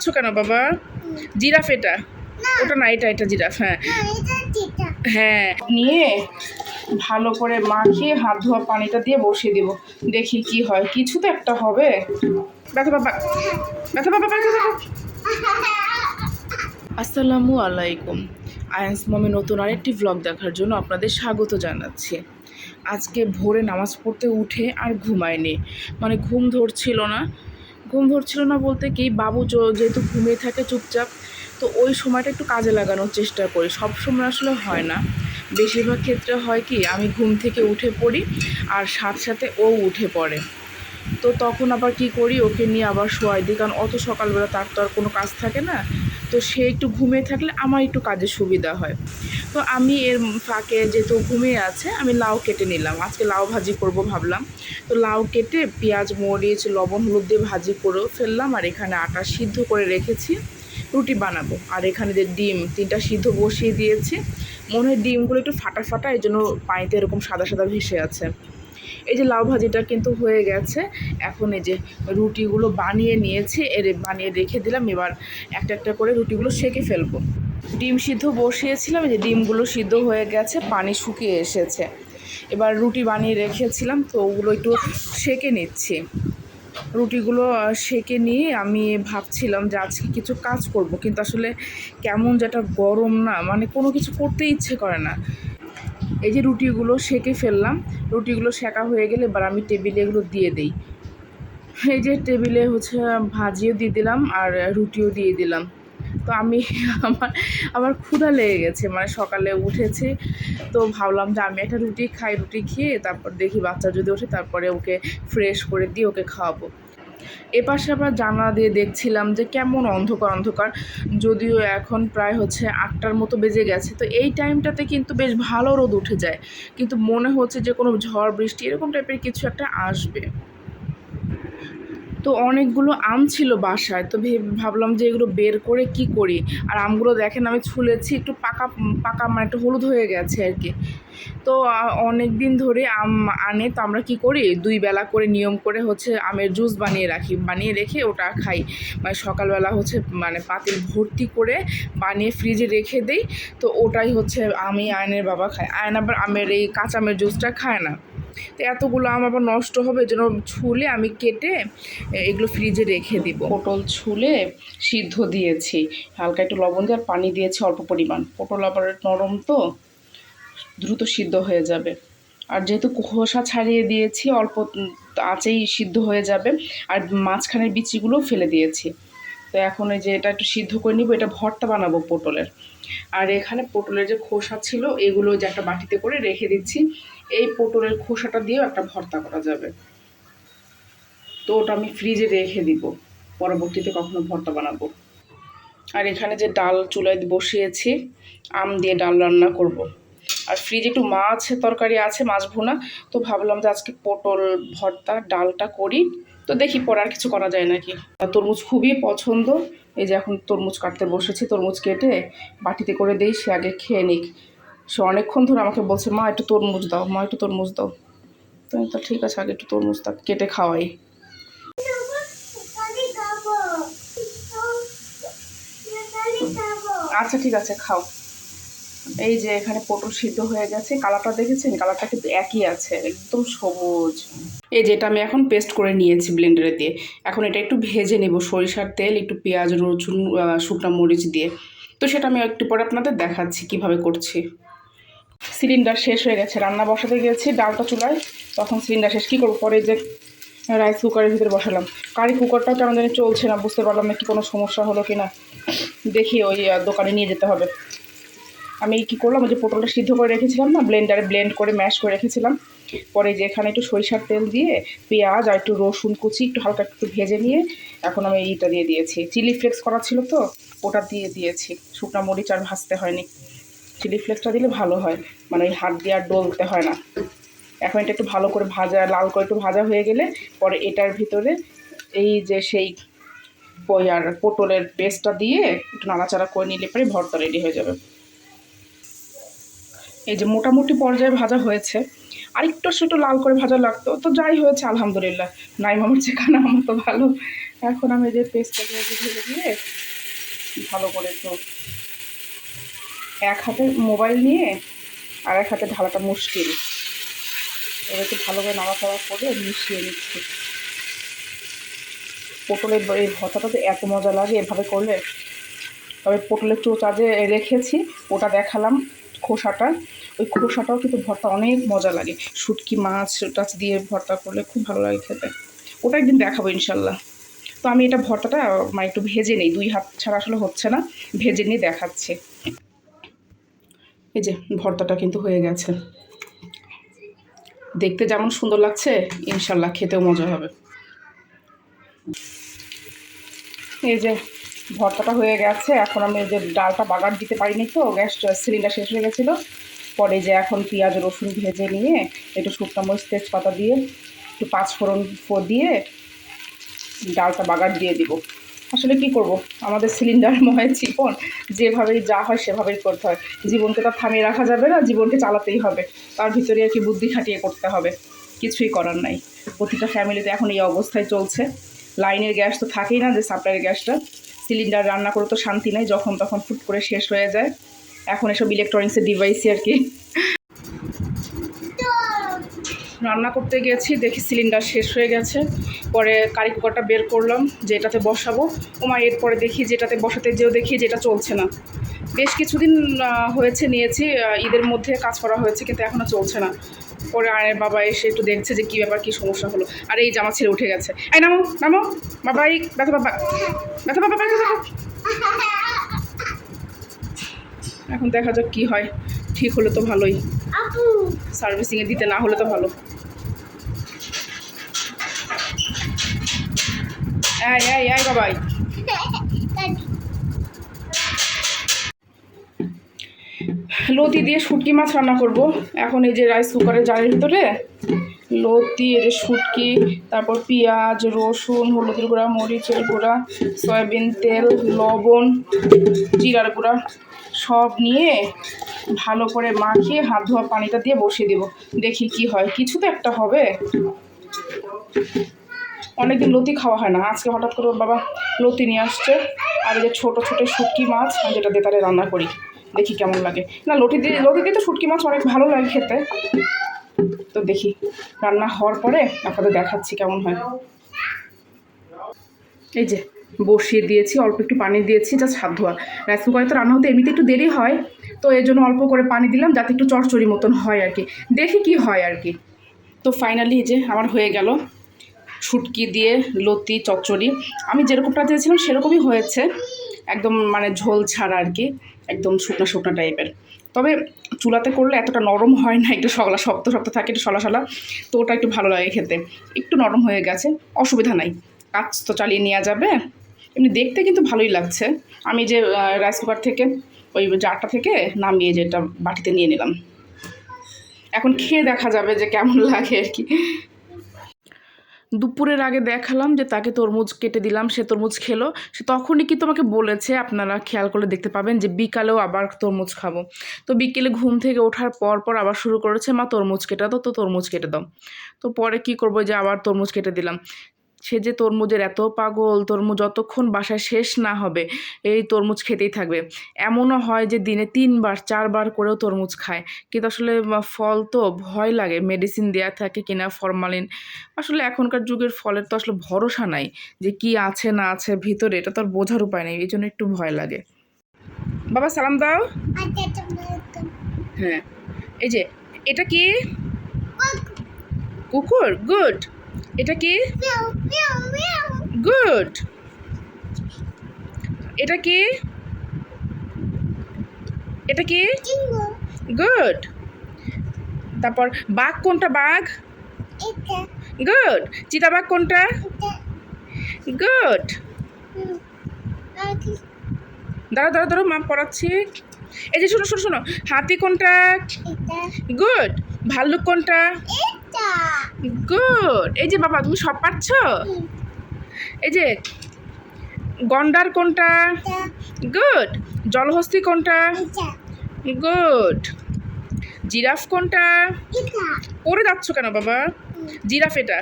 কাঁদছো কেন বাবা? জিরাফ এটা? ওটা না এটা এটা জিরাফ হ্যাঁ। হ্যাঁ। নিয়ে ভালো করে মাখিয়ে হাত ধোয়া পানিটা দিয়ে বসিয়ে দিব। দেখি কি হয়। কিছু তো একটা হবে। ব্যথা বাবা ব্যথা বাবা ব্যথা বাবা আসসালামু আলাইকুম। আয়ান্স মমে নতুন আরেকটি ভ্লগ দেখার জন্য আপনাদের স্বাগত জানাচ্ছি। আজকে ভোরে নামাজ পড়তে উঠে আর ঘুমায়নি। মানে ঘুম ধরছিল না। ঘুম ধরছিল না বলতে কি, বাবু যেহেতু ঘুমিয়ে থাকে চুপচাপ, তো ওই সময়টা একটু কাজে লাগানোর চেষ্টা করি। সব সময় আসলে হয় না। বেশিরভাগ ক্ষেত্রে হয় কি, আমি ঘুম থেকে উঠে পড়ি আর সাথে সাথে ও উঠে পড়ে। তো তখন আবার কি করি, ওকে নিয়ে আবার শোয়াই দিই। কারণ অত সকালবেলা তার তো আর কোনো কাজ থাকে না। তো সে একটু ঘুমিয়ে থাকলে আমার একটু কাজে সুবিধা হয়। তো আমি এর ফাঁকে যেহেতু ঘুমিয়ে আছে, আমি লাউ কেটে নিলাম। আজকে লাউ ভাজি করব ভাবলাম। তো লাউ কেটে পেঁয়াজ, মরিচ, লবণ, হলুদ দিয়ে ভাজি করেও ফেললাম আর এখানে আটা সিদ্ধ করে রেখেছি। রুটি বানাবো। আর এখানে যে ডিম, তিনটা সিদ্ধ বসিয়ে দিয়েছি। মনে হয় ডিমগুলো একটু ফাটা ফাটা এই জন্য পানিতে এরকম সাদা সাদা ভেসে আছে। এই যে লাউ ভাজিটা কিন্তু হয়ে গেছে। এখন এই যে রুটিগুলো বানিয়ে নিয়েছি, এর বানিয়ে রেখে দিলাম। এবার একটা একটা করে রুটিগুলো সেকে ফেলব। ডিম সিদ্ধ বসিয়েছিলাম, এই যে ডিমগুলো সিদ্ধ হয়ে গেছে, পানি শুকিয়ে এসেছে। এবার রুটি বানিয়ে রেখেছিলাম, তো ওগুলো একটু সেকে নিচ্ছি। রুটিগুলো সেকে নিয়ে আমি ভাবছিলাম যে আজকে কিছু কাজ করব, কিন্তু আসলে কেমন যেটা গরম না মানে কোনো কিছু করতে ইচ্ছে করে না। এই যে রুটিগুলো সেকে ফেললাম, রুটিগুলো সেকা হয়ে গেলে এবার আমি টেবিলে এগুলো দিয়ে দিই। এই যে টেবিলে হচ্ছে ভাজিও দিয়ে দিলাম আর রুটিও দিয়ে দিলাম। তো আমি আমার আমার ক্ষুধা লেগে গেছে মানে সকালে উঠেছি তো ভাবলাম যে আমি একটা রুটি খাই, রুটি খেয়ে তারপর দেখি বাচ্চা যদি ওঠে তারপরে ওকে ফ্রেশ করে দিয়ে ওকে খাওয়াবো। এপাশে আবার জানলা দিয়ে দেখছিলাম যে কেমন অন্ধকার অন্ধকার। যদিও এখন প্রায় হচ্ছে আটটার মতো বেজে গেছে। তো এই টাইমটাতে কিন্তু বেশ ভালো রোদ উঠে যায়। কিন্তু মনে হচ্ছে যে কোনো ঝড়, বৃষ্টি এরকম টাইপের কিছু একটা আসবে। তো অনেকগুলো আম ছিল বাসায়, তো ভেব- ভাবলাম যে এগুলো বের করে কি করি? আর আমগুলো দেখেন আমি ছুলেছি, একটু পাকা পাকা মানে একটু হলুদ হয়ে গেছে আর কি। তো অনেক দিন ধরে আম আনে, তো আমরা কি করি? দুই বেলা করে নিয়ম করে হচ্ছে আমের জুস বানিয়ে রাখি, বানিয়ে রেখে ওটা খাই। মানে সকালবেলা হচ্ছে মানে পাতিল ভর্তি করে বানিয়ে ফ্রিজে রেখে দেই, তো ওটাই হচ্ছে আমি আয়নের বাবা খায়। আয়ন আবার আমের এই কাঁচা আমের জুসটা খায় না। তো এতগুলো আম আবার নষ্ট হবে জন্য ছুলে আমি কেটে এগুলো ফ্রিজে রেখে দিব। পটল ছুলে সিদ্ধ দিয়েছি। হালকা একটু লবণ দিয়ে আর পানি দিয়েছি অল্প পরিমাণ। পটল আবার নরম তো, দ্রুত সিদ্ধ হয়ে যাবে। আর যেহেতু খোসা ছাড়িয়ে দিয়েছি, অল্প আঁচেই সিদ্ধ হয়ে যাবে। আর মাঝখানের বিচিগুলোও ফেলে দিয়েছি। তো এখন এই যে এটা একটু সিদ্ধ করে নিব, এটা ভর্তা বানাবো পটলের। আর এখানে পটলের যে খোসা ছিল, এগুলো যে একটা বাটিতে করে রেখে দিচ্ছি। এই পটলের খোসাটা দিয়েও একটা ভর্তা করা যাবে। তো ওটা আমি ফ্রিজে রেখে দিব। পরবর্তীতে কখনো ভর্তা বানাবো। আর এখানে যে ডাল চুলায় বসিয়েছি, আম দিয়ে ডাল রান্না করব। আর ফ্রিজে একটু মাছ তরকারি আছে, মাছ ভুনা। তো ভাবলাম যে আজকে পটল, ভর্তা, ডালটা করি। তো দেখি পরে আর কিছু করা যায় নাকি? তরমুজ খুবই পছন্দ। এই যে এখন তরমুজ কাটতে বসেছি, তরমুজ কেটে বাটিতে করে দিই, সে আগে খেয়ে নিক। সে অনেকক্ষণ ধরে আমাকে বলছে, মা, একটু তরমুজ দাও, মা, একটু তরমুজ দাও। তো তো ঠিক আছে, আগে একটু তরমুজ তা কেটে খাওয়াই। আচ্ছা ঠিক আছে, খাও। এই যে এখানে পটল সিদ্ধ হয়ে গেছে, কালারটা দেখেছেন? কালারটা কিন্তু একই আছে, একদম সবুজ। এই যেটা আমি এখন পেস্ট করে নিয়েছি ব্লেন্ডারে দিয়ে। এখন এটা একটু ভেজে নেব, সরিষার তেল, একটু পেঁয়াজ, রসুন শুকনো মরিচ দিয়ে। তো সেটা আমি একটু পরে আপনাদের দেখাচ্ছি কীভাবে করছি। সিলিন্ডার শেষ হয়ে গেছে, রান্না বসাতে গেছি ডালটা চুলায়। তখন সিলিন্ডার শেষ কী করব? পরে যে রাইস কুকারের ভিতরে বসালাম। কারি কুকারটাও কেমন জানি চলছে না, বুঝতে পারলাম না কি কোনো সমস্যা হলো কি না দেখি ওই দোকানে নিয়ে যেতে হবে। আমি কি করলাম যে পটলটা সিদ্ধ করে রেখেছিলাম না ব্লেন্ডারে ব্লেন্ড করে ম্যাশ করে রেখেছিলাম। পরে যে এখানে একটু সরিষার তেল দিয়ে পেঁয়াজ আর একটু রসুন কুচি, একটু হালকা একটু ভেজে নিয়ে এখন আমি এইটা দিয়ে দিয়েছি। চিলি ফ্লেক্স করা ছিল তো, ওটা দিয়ে দিয়েছি। শুকনা মরিচ আর ভাজতে হয়নি। চিলি ফ্লেক্সটা দিলে ভালো হয় মানে ওই হাত দিয়ে আর ডলতে হয় না। এখন এটা একটু ভালো করে ভাজা, লাল করে একটু ভাজা হয়ে গেলে পরে এটার ভিতরে এই যে সেই আর পটলের পেস্টটা দিয়ে একটু নাড়াচাড়া করে নিলে পরে ভর্তা রেডি হয়ে যাবে। এই যে মোটামুটি পর্যায়ে ভাজা হয়েছে। আর একটু একটু লাল করে ভাজা লাগতো। তো যাই হয়েছে, আলহামদুলিল্লাহ। নাই মামার যেখানে, আমার তো ভালো। এখন আমি যে পেস্টটাকে একটু ঢেলে দিয়ে ভালো করে তো এক হাতে মোবাইল নিয়ে আর এক হাতে ঢালাটা মুশকিল। এবার একটু ভালো করে নাড়াচাড়া করে মিশিয়ে নিচ্ছি। পটলের এই ভর্তাটা তো এত মজা লাগে এভাবে করলে। তবে পটলের চোচা যে রেখেছি, ওটা দেখালাম। খোসাটা, ওই খোসাটাও কিন্তু ভর্তা অনেক মজা লাগে। শুটকি, মাছ, টাছ দিয়ে ভর্তা করলে খুব ভালো লাগে খেতে। ওটা একদিন দেখাবো ইনশাল্লাহ। তো আমি এটা ভর্তাটা মানে একটু ভেজে নিই, দুই হাত ছাড়া আসলে হচ্ছে না, ভেজে নিয়ে দেখাচ্ছি। এই যে, ভর্তাটা কিন্তু হয়ে গেছে। দেখতে যেমন সুন্দর লাগছে, ইনশাল্লাহ খেতেও মজা হবে। এই যে ভর্তাটা হয়ে গেছে। এখন আমি যে ডালটা বাগার দিতে পারিনি তো, গ্যাস সিলিন্ডার শেষ হয়ে গেছিল। পরে যে এখন পেঁয়াজ, রসুন ভেজে নিয়ে একটু শুকনো মরিচ, তেজপাতা দিয়ে একটু পাঁচ ফোড়ন ফো- দিয়ে ডালটা বাগার দিয়ে দিব। আসলে কি করব? আমাদের সিলিন্ডার ময় চিকন যেভাবেই যা হয় সেভাবেই করতে হয়। জীবনকে তো থামিয়ে রাখা যাবে না, জীবনকে চালাতেই হবে। তার ভিতরে আর কি বুদ্ধি খাটিয়ে করতে হবে। কিছুই করার নাই। প্রতিটা ফ্যামিলিতে এখন এই অবস্থায় চলছে। লাইনের গ্যাস তো থাকেই না যে সাপ্লাইয়ের গ্যাসটা। সিলিন্ডার রান্না করে তো শান্তি নাই, যখন তখন ফুট করে শেষ হয়ে যায়। এখন এসব ইলেকট্রনিক্সের ডিভাইসই আর কি। রান্না করতে গেছি দেখি সিলিন্ডার শেষ হয়ে গেছে। পরে কারি কুকারটা বের করলাম, যে এটাতে বসাবো। ওমা এরপরে দেখি যেটাতে বসাতে যেও দেখি যেটা চলছে না। বেশ কিছুদিন হয়েছে, নিয়েছি ঈদের মধ্যে কাজ করা হয়েছে, কিন্তু এখনও চলছে না। পরে আয়ের বাবা এসে একটু দেখছে যে কী ব্যাপার কী সমস্যা হলো। আর এই জামা ছেড়ে উঠে গেছে। এই নামো নামো। বাবাই ব্যথা বাবা ব্যথা বাবা ব্যথা বাবা এখন দেখা যাক কী হয়। ঠিক হলে তো ভালোই। সার্ভিসিংয়ে দিতে না হলে তো ভালো। এই এই এই বাবাই। লতি দিয়ে শুটকি মাছ রান্না করব। এখন এই যে রাইস কুকারের জালের ভিতরে লতি, এই যে শুটকি, তারপর পেঁয়াজ, রসুন, হলুদের গুঁড়া, মরিচের গুঁড়া, সয়াবিন তেল, লবণ, জিরার গুঁড়া সব নিয়ে ভালো করে মাখিয়ে হাত ধোয়া পানিটা দিয়ে বসিয়ে দেবো। দেখি কি হয়। কিছু তো একটা হবে। অনেকদিন লতি খাওয়া হয় না। আজকে হঠাৎ করে বাবা লতি নিয়ে আসছে। আর এই যে ছোটো ছোটো শুটকি মাছ, আমি যেটা দিয়ে তাহলে রান্না করি। দেখি কেমন লাগে। না লতি দিয়ে লতি দিয়ে তো শুটকি মাছ অনেক ভালো লাগে খেতে। তো দেখি, রান্না হওয়ার পরে আপনাদের দেখাচ্ছি কেমন হয়। এই যে, বসিয়ে দিয়েছি, অল্প একটু পানি দিয়েছি জাস্ট হাত ধোয়া। রাইস কুকারে তো রান্না হতে এমনিতে একটু দেরি হয়, তো এর জন্য অল্প করে পানি দিলাম, যাতে একটু চড়চড়ি মতন হয় আর কি। দেখি কি হয় আর কি। তো ফাইনালি যে, আমার হয়ে গেল। শুটকি দিয়ে লতি, চচ্চড়ি। আমি যেরকমটা চেয়েছিলাম, সেরকমই হয়েছে। একদম মানে ঝোল ছাড়া আর কি, একদম শুকনো শুকনো টাইপের তবে চুলাতে করলে এতটা নরম হয় না, একটু সগলা শক্ত শক্ত থাকে, একটু সলা সলা তো ওটা একটু ভালো লাগে খেতে। একটু নরম হয়ে গেছে, অসুবিধা নাই। কাজ তো চালিয়ে নেওয়া যাবে। এমনি দেখতে কিন্তু ভালোই লাগছে। আমি যে রাইস কুকার থেকে, ওই জারটা থেকে নামিয়ে যেটা বাটিতে নিয়ে নিলাম। এখন খেয়ে দেখা যাবে যে কেমন লাগে আর কি। দুপুরের আগে দেখালাম যে তাকে তরমুজ কেটে দিলাম, সে তরমুজ খেলো। সে তখনই কি তোমাকে বলেছে? আপনারা খেয়াল করে দেখতে পাবেন যে বিকালেও আবার তরমুজ খাব। তো বিকেলে ঘুম থেকে ওঠার পর পর আবার শুরু করেছে, মা, তরমুজ কেটে দাও তো তরমুজ কেটে দাও। তো পরে কি করব? যে আবার তরমুজ কেটে দিলাম। সে যে তরমুজের এত পাগল তরমুজ যতক্ষণ বাসায় শেষ না হবে এই তরমুজ খেতেই থাকবে। এমনও হয় যে দিনে তিনবার চারবার করেও তরমুজ খায়। কিন্তু আসলে ফল তো ভয় লাগে মেডিসিন দেওয়া থাকে কিনা ফরমালিন আসলে এখনকার যুগের ফলের তো আসলে ভরসা নাই যে কি আছে না আছে ভিতরে এটা তো আর বোঝার উপায় নেই এই জন্য একটু ভয় লাগে। বাবা সালাম দাও। হ্যাঁ। এই যে এটা কি? কুকুর। গুড এটা কি? গুড এটা কি? এটা কি? গুড তারপর বাঘ কোনটা বাঘ? গুড চিতাবাঘ কোনটা? গুড দাঁড়া দাঁড়া দাঁড়া মা পড়াচ্ছি। এই যে শোনো শোনো শোনো হাতি কোনটা? গুড ভাল্লুক কোনটা? গুড এই যে বাবা তুমি সব পারছ? এই যে গন্ডার কোনটা? গুড জলহস্তি কোনটা? গুড জিরাফ কোনটা? পরে যাচ্ছ কেন বাবা? জিরাফ এটা।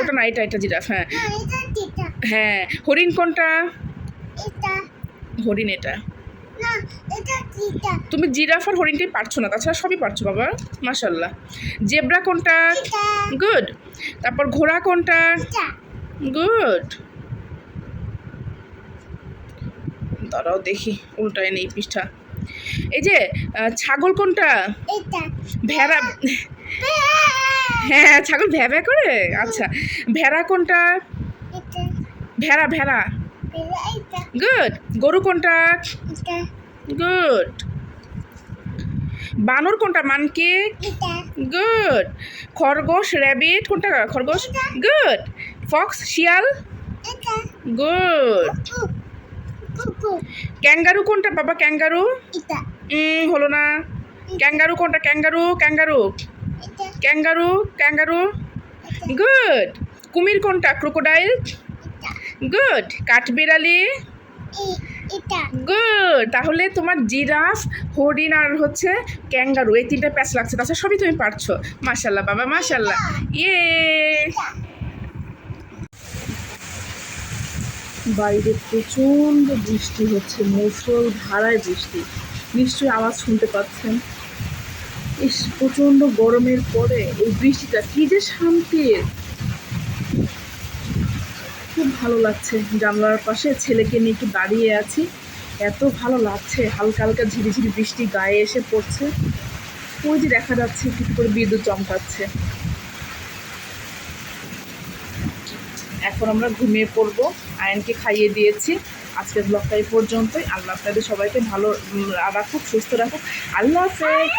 ওটা না এটা এটা জিরাফ হ্যাঁ। হ্যাঁ। হরিণ কোনটা? হরিণ এটা। তুমি জিরাফ আর হরিণটাই পারছ না তাছাড়া সবই পারছ বাবা মাশাল্লাহ জেব্রা কোনটা? গুড। তারপর ঘোড়া কোনটা? গুড। দাঁড়াও দেখি উল্টায় নেই পৃষ্ঠা। এই যে ছাগল কোনটা? ভেড়া। হ্যাঁ ছাগল ভ্যা ভ্যা করে? আচ্ছা। ভেড়া কোনটা? ভেড়া ভেড়া। গুড গরু কোনটা? গুড বানর কোনটা? মানকে গুড খরগোশ র্যাবিট কোনটা? খরগোশ? গুড ফক্স শিয়াল? গুড ক্যাঙ্গারু কোনটা? বাবা ক্যাঙ্গারু হলো না। ক্যাঙ্গারু কোনটা? Kangaroo kangaroo kangaroo kangaroo good কুমির কোনটা? Crocodile good কাঠবিড়ালি? গুড তাহলে তোমার জিরাফ হরিণ আর হচ্ছে ক্যাঙ্গারু এই তিনটা প্যাচ লাগছে। তাছাড়া সবই তুমি পারছ। মাশাল্লাহ বাবা মাশাল্লাহ। ইয়ে। বাইরে প্রচণ্ড বৃষ্টি হচ্ছে মুসল ধারায় বৃষ্টি। নিশ্চয়ই আওয়াজ শুনতে পাচ্ছেন। ইস প্রচণ্ড গরমের পরে এই বৃষ্টিটা কি যে শান্তির। খুব ভালো লাগছে জানলার পাশে। ছেলেকে নিয়ে একটু দাঁড়িয়ে আছি। এত ভালো লাগছে, হালকা হালকা ঝিরিঝিরি বৃষ্টি গায়ে এসে পড়ছে। ওই যে দেখা যাচ্ছে একটু করে বিদ্যুৎ চমকাচ্ছে। এখন আমরা ঘুমিয়ে পড়ব। আয়নকে খাইয়ে দিয়েছি। আজকের ব্লগটা এই পর্যন্তই। আল্লাহ আপনাদের সবাইকে ভালো রাখুক, সুস্থ রাখুক। আল্লাহ হাফেজ।